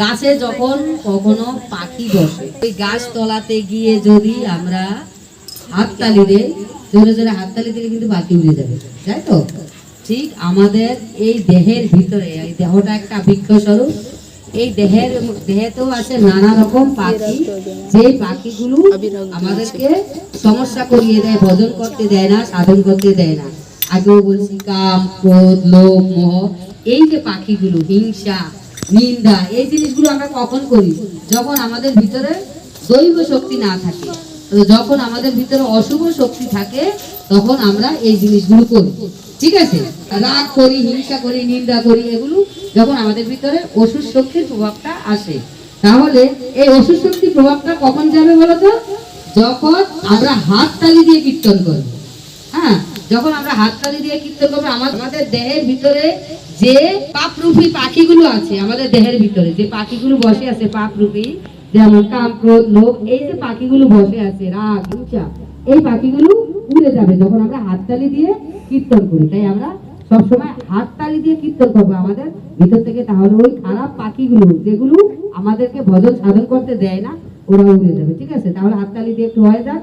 গাছে যখন কখনো পাখি বসে, ওই গাছ তলাতে গিয়ে যদি আমরা হাততালি দেই, জোরে জোরে হাততালি দিলে কিন্তু পাখি উড়ে যাবে, তাই তো? ঠিক আমাদের এই দেহের ভিতরে, এই দেহটা একটা বৃক্ষ স্বরূপ এই দেহের, দেহেতেও আছে নানা রকম পাখি যে পাখিগুলো আমাদেরকে সমস্যা করিয়ে দেয়, ভজন করতে দেয় না, সাধন করতে দেয় না। আগেও বলছি কাম, ক্রোধ, লোভ, মোহ, এই যে পাখিগুলো, হিংসা নিন্দা, এই জিনিসগুলো আমরা কখন করি? যখন আমাদের ভিতরে দৈব শক্তি না থাকে। যখন আমাদের ভিতরে অশুভ শক্তি থাকে, তখন আমরা এই জিনিসগুলো করি। ঠিক আছে? রাগ করি, হিংসা করি, নিন্দা করি, এগুলো যখন আমাদের ভিতরে অসুর শক্তির প্রভাবটা আসে। তাহলে এই অসুর শক্তির প্রভাবটা কখন যাবে বলতো? যখন আমরা হাত তালি দিয়ে কীর্তন করব। যখন আমরা হাততালি দিয়ে কীর্তন করব আমাদের দেহের ভিতরে যে পাপরূপী পাখিগুলো আছে, আমাদের দেহের ভিতরে যে পাখিগুলো বসে আছে, পাপরূপী, যেমন কাম ক্রোধ লোভ, এই যে পাখিগুলো বসে আছে, রাগ হিংসা এই পাখিগুলো উড়ে যাবে যখন আমরা হাততালি দিয়ে কীর্তন করি। তাই আমরা সবসময় হাততালি দিয়ে কীর্তন করব আমাদের ভিতর থেকে, তাহলে ওই খারাপ পাখিগুলো, যেগুলো আমাদেরকে ভজন সাধন করতে দেয় না, ওরা উড়ে যাবে। ঠিক আছে? তাহলে হাততালি দিয়ে একটু হয়ে যাক।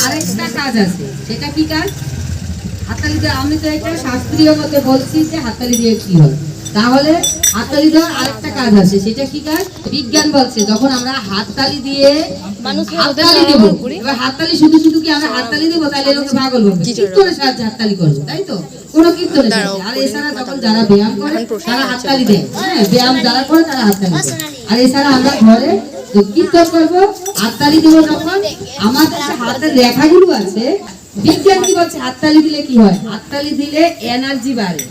আরেকটা কাজ আছে, সেটা কি কাজ? হাততালি দিয়ে আমি তো এটা শাস্ত্রীয় মতে বলছি যে হাততালি দিয়ে কি হয় তাহলে হাততালি দেওয়ার আরেকটা কাজ আছে সেটা কি কাজ? বিজ্ঞান বলছে যখন আমরা হাততালি দিয়ে হাততালি দেবো এবার হাততালি শুধু শুধু কি আমরা হাততালি দেবো? তাহলে লোকে পাগল হবে। কীর্তনের সাহায্যে হাততালি করব তাই তো? কোনো কীর্তনের সাহায্যে। আর এছাড়া যখন যারা ব্যায়াম করে তারা হাততালি দেয়। হ্যাঁ ব্যায়াম যারা করে তারা হাততালি দেয়। আর এছাড়া আমরা ঘরে কীর্তন করব হাততালি দেবো যখন। আমাদের হাতের রেখাগুলো আছে বিজ্ঞান কি বলছে? হাততালি দিলে কি হয়? হাততালি দিলে এনার্জি বাড়ে।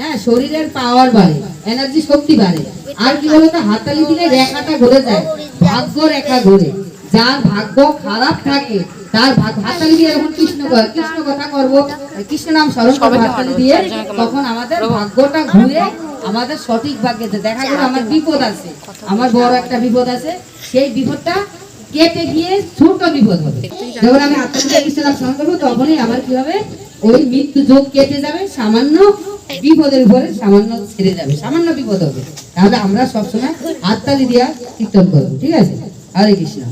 হ্যাঁ শরীরের পাওয়ার বাড়ে এনার্জি শক্তি বাড়ে। আর কি বলতো হাততালি দিলে রেখাটা ঘুরে যায় ভাগ্য রেখা ঘুরে যার ভাগ্য খারাপ থাকে তার হাততালি দিয়ে যখন কৃষ্ণ কৃষ্ণ কথা করব কৃষ্ণ নাম স্মরণ করব হাততালি দিয়ে তখন আমাদের ভাগ্যটা ঘুরে আমাদের সঠিক ভাগ্যে দেখা গেল আমার বিপদ আছে। আমার বড় একটা বিপদ আছে। সেই বিপদটা কেটে গিয়ে ছোট বিপদ হবে। যখন আমি আত্মীয় কৃষ্ণ নাম স্মরণ করব তখনই আমার কি হবে? ওই মৃত্যু যোগ কেটে যাবে সামান্য বিপদের উপরে সামান্য ছেড়ে যাবে, সামান্য বিপদ হবে। তাহলে আমরা সবসময় হাততালি দিয়া কীর্তন করব, ঠিক আছে? হরে কৃষ্ণ।